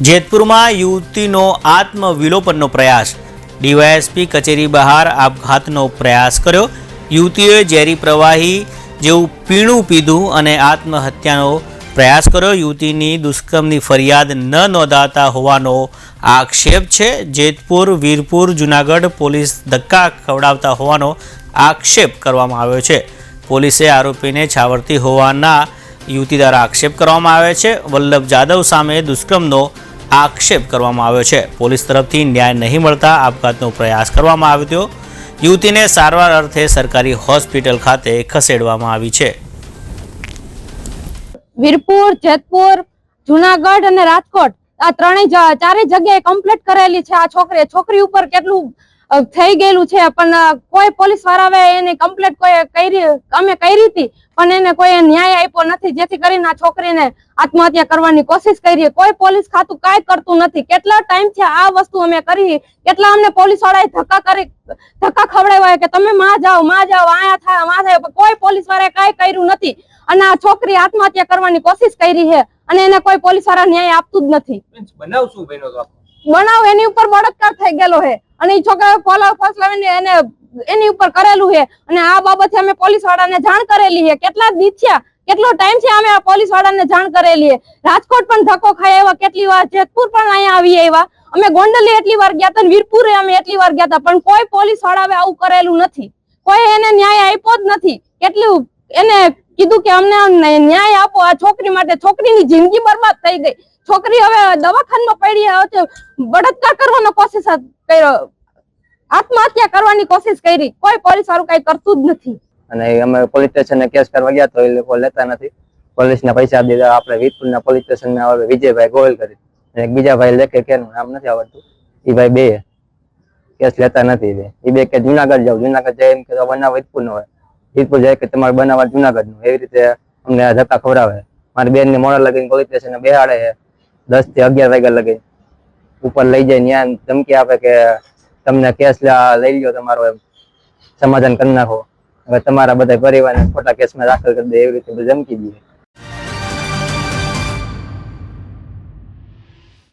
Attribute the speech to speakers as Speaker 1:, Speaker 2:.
Speaker 1: જેતપુરમાં યુવતીનો આત્મવિલોપનનો પ્રયાસ. ડીવાયએસપી કચેરી બહાર આપઘાતનો પ્રયાસ કર્યો. યુવતીએ ઝેરી પ્રવાહી જેવું પીણું પીધું અને આત્મહત્યાનો પ્રયાસ કર્યો. યુવતીની દુષ્કર્મની ફરિયાદ ન નોંધાતા હોવાનો આક્ષેપ છે. જેતપુર, વીરપુર, જુનાગઢ પોલીસ ધક્કા ખવડાવતા હોવાનો આક્ષેપ કરવામાં આવ્યો છે. પોલીસે આરોપીને છાવરતી હોવાના યુવતી દ્વારા આક્ષેપ કરવામાં આવે છે. વલ્લભ જાદવ સામે દુષ્કર્મનો આક્ષેપ કરવામાં આવ્યો છે. પોલીસ તરફથી ન્યાય નહીં મળતા આપઘાતનો પ્રયાસ કરવામાં આવ્યો હતો. યુવતીને સારવાર અર્થે સરકારી હોસ્પિટલ ખાતે ખસેડવામાં આવી છે.
Speaker 2: વીરપુર, જેતપુર, જુનાગઢ અને રાજકોટ આ ત્રણેય ચારેય જગ્યાએ કમ્પ્લીટ કરેલી છે આ છોકરી. છોકરી ઉપર કેટલું થઈ ગયેલું છે, પણ કોઈ પોલીસ વાળાએ એની કમ્પ્લીટ કોઈ કરી, અમે કરી હતી, પણ એને કોઈ ન્યાય આપ્યો નથી, જેથી કરીને આ છોકરીને આત્મહત્યા કરવાની કોશિશ કરી કોઈ પોલીસ ખાતું કાંઈ કરતું નથી. કેટલા ટાઈમ છે આ વસ્તુ અમે કરી, કેટલા અમને પોલીસ વાળાએ ધક્કા કરી, ધક્કા ખવડાવ્યા કે તમે માં જાઓ માં જાઓ, આયા થાયમાં થાય કોઈ પોલીસ વાળાએ કાંઈ કર્યું નથી. અને આ છોકરી આત્મહત્યા કરવાની કોશિશ કરી છે, અને એને કોઈ પોલીસવાળા ન્યાય આપતું જ નથી.
Speaker 3: બનાવ?
Speaker 2: બનાવ એની ઉપર બળાત્કાર થઈ ગયેલો છે. અને એ છોકરાએ ફોલા ફસલાવીને એને એની ઉપર કરેલું છે. અને આ બાબતે અમે પોલીસ વાળાને જાણ કરેલી છે. કેટલા દી કેટલો ટાઈમ છે અમે આ પોલીસ વાળાને જાણ કરેલી રાજકોટ પણ ધક્કો ખાઈ એવા કેટલી વાર, જેતપુર પણ અહીંયા આવી એવા અમે ગોંડલી એટલી વાર ગયા હતા વીરપુરે અમે એટલી વાર ગયા હતા. પણ કોઈ પોલીસ વાળાએ આવું કરેલું નથી. કોઈ એને ન્યાય આપ્યો જ નથી. કેટલું એને કીધું કે અમને ન્યાય આપો. આ છોકરી માટે છોકરીની જિંદગી બરબાદ થઈ ગઈ. છોકરી હવે દવાખાનામાં પડી હવે બળાત્કાર કરવાનો કોશિશ કર્યો. આત્મહત્યા કરવાની કોશિશ કરી. કોઈ પોલીસ વાળું કઈ કરતું જ નથી.
Speaker 4: અને અમે પોલીસ સ્ટેશન કેસ કરવા ગયા તો એ લોકો લેતા નથી. પોલીસ ના પૈસા દીધા. આપણે વીરપુર ના પોલીસ સ્ટેશન ના વિજયભાઈ ગોયલ કરી. એક બીજા ભાઈ લેખે કે નામ નથી આવડતું. એ ભાઈ બે કેસ લેતા નથી બે. એ બે કે જુનાગઢ જાવ જુનાગઢ જાય એમ કે બનાવ વીરપુર નો હોય. વીરપુર જાય કે તમારે બનાવવા જુનાગઢનું એવી રીતે અમને ધક્કા ખવડાવે. મારી બેન ને મોડા લગીને પોલીસ સ્ટેશન બેહાડે છે. દસથી અગિયાર વાગ્યા લગે. ઉપર લઈ જાય ત્યાં ધમકી આપે કે તમને કેસ લઈ લ્યો તમારો એમ. સમાધાન કરી નાખો. હવે તમારા બધા પરિવારને ખોટા કેસમાં દાખલ કરી દે એવી રીતે ધમકી દે.